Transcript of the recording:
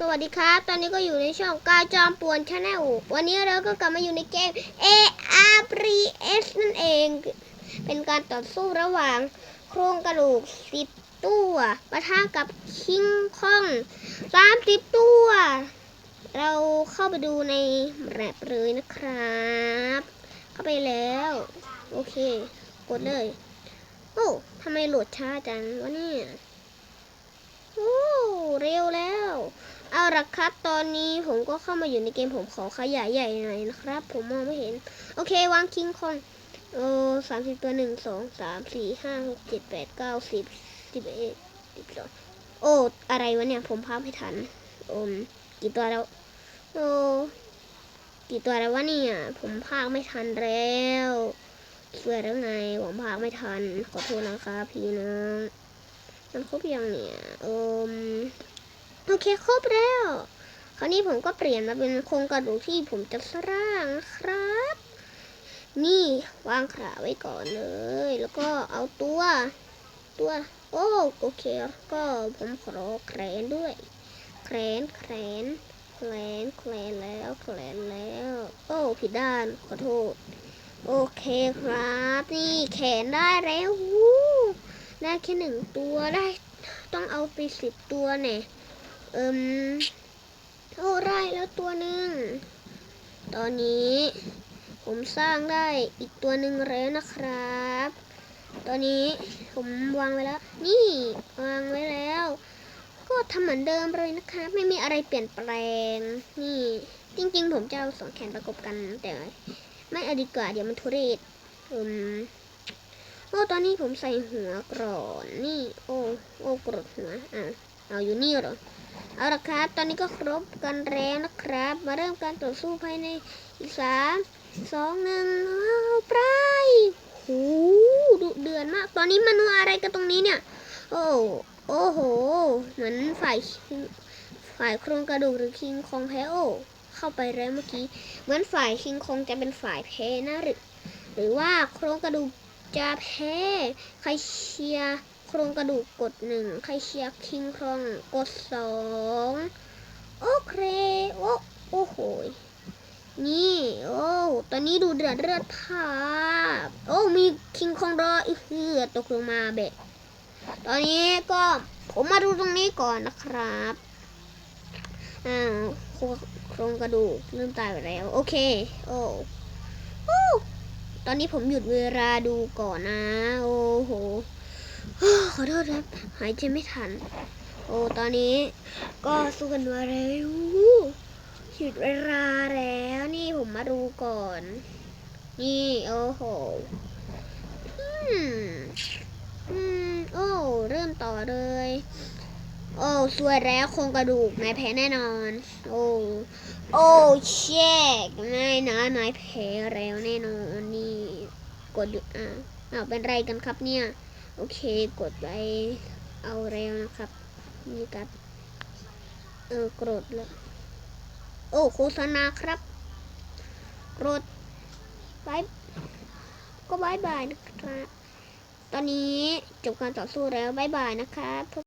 สวัสดีครับ ตอนนี้ก็อยู่ในช่องกาจอมป่วนชาแนลวันนี้เราก็กลับมาอยู่ในเกม A R P S นั่นเอง เป็นการต่อสู้ระหว่าง โครงกระดูกสิบตัวปะทะกับคิงคองสามสิบตัว เราเข้าไปดูในแรปเลยนะครับ เข้าไปแล้ว โอเค กดเลย โอ้ทำไมโหลดช้าจังวะเนี่ย โอ้ เร็วแล้ว เอา ละครับ ตอนนี้ผมก็เข้ามาอยู่ในเกมผมขอขยายใหญ่หน่อยนะครับ ผมมองไม่เห็น โอเควางคิงคองโอ้สามสิบตัวหนึ่งสองสามสี่ห้าหกเจ็ดแปดเก้าสิบสิบเอ็ดสิบสองโอ้ อะไรวะเนี่ย ผมพับไม่ทันโอมกี่ตัวแล้ว โอ้กี่ตัวแล้ววะเนี่ย ผมพากไม่ทันแล้วเสื่อแล้วไง ผมพากไม่ทัน ขอโทษนะครับพี่น้องมันครบยังเนี่ยเอม โอเคครบแล้ว คราวนี้ผมก็เปลี่ยนมาเป็นโครงกระดูกที่ผมจะสร้างนะครับ นี่วางขาไว้ก่อนเลย แล้วก็เอาตัวตัว โอ้โอเคก็ผมขอแขนด้วย แขนแขนแขนแขนแล้วแขนแล้ว โอ้ผิดด้านขอโทษ โอเคครับนี่แขนได้แล้ววู้ได้แค่หนึ่งตัวได้ ต้องเอาไปสิบตัวเนี่ย เอิมโอ้ได้แล้วตัวหนึ่ง ตอนนี้ผมสร้างได้อีกตัวหนึ่งแล้วนะครับ ตอนนี้ผมวางไว้แล้ว นี่วางไว้แล้ว ก็ทำเหมือนเดิมเลยนะครับไม่มีอะไรเปลี่ยนแปลง นี่ จริง ๆ ผมจะเอาสองแขนประกบกันแต่ไม่เอาดีกว่าเดี๋ยวมันทุเรศอืมโอ้ตอนนี้ผมใส่หัวกรอนนี่ โอ้โอ้กรดหัวอะเอาอยู่นี่เหรอ เอาละครับ ตอนนี้ก็ครบกันแล้วนะครับ มาเริ่มการต่อสู้ภายในอีกสามสองหนึ่งเอาไปหูดุเดือนมาก ตอนนี้มันอะไรกันตรงนี้เนี่ย โอ้โอ้โห เหมือนฝ่ายฝ่ายโครงกระดูกหรือคิงคองแพ้โอ้เข้าไปแล้วเมื่อกี้ เหมือนฝ่ายคิงคองจะเป็นฝ่ายแพ้นะหรือ หรือว่าโครงกระดูกจะแพ้ใครเชียร์ โครงกระดูกกดหนึ่งใครเชียร์คิงคองกดสองโอเค โอ้โอ้โหนี่ โอ้ตอนนี้ดูเดือดเลือดพาบโอ้มีคิงคองรออีกเหือตกลงมาเบะตอนนี้ก็ผมมาดูตรงนี้ก่อนนะครับอ้าวโคโครงกระดูกเริ่มตายไปแล้ว โอเค โอ้โอ้ตอนนี้ผมหยุดเวลาดูก่อนนะ โอ้โห ขอโทษครับ หายใจไม่ทัน โอ้ตอนนี้ก็สู้กันมาแล้วหยุดเวลาแล้วนี่ผมมาดูก่อน นี่ โอ้โหอืมอืมโอ้เริ่มต่อเลย โอ้สวยแล้วโครงกระดูกนายแพ้แน่นอน โอ้โอ้เช็คนายนะนายแพ้แล้วแน่นอนนี่กดหยุดอะอ้าวเป็นไรกันครับเนี่ย โอเคกดไปเอาแล้วนะครับ นี่ครับเออกรดแล้วโอ้โฆษณาครับกรดบายก็บายบายนะครับ ตอนนี้จบการต่อสู้แล้วบายบายนะครับ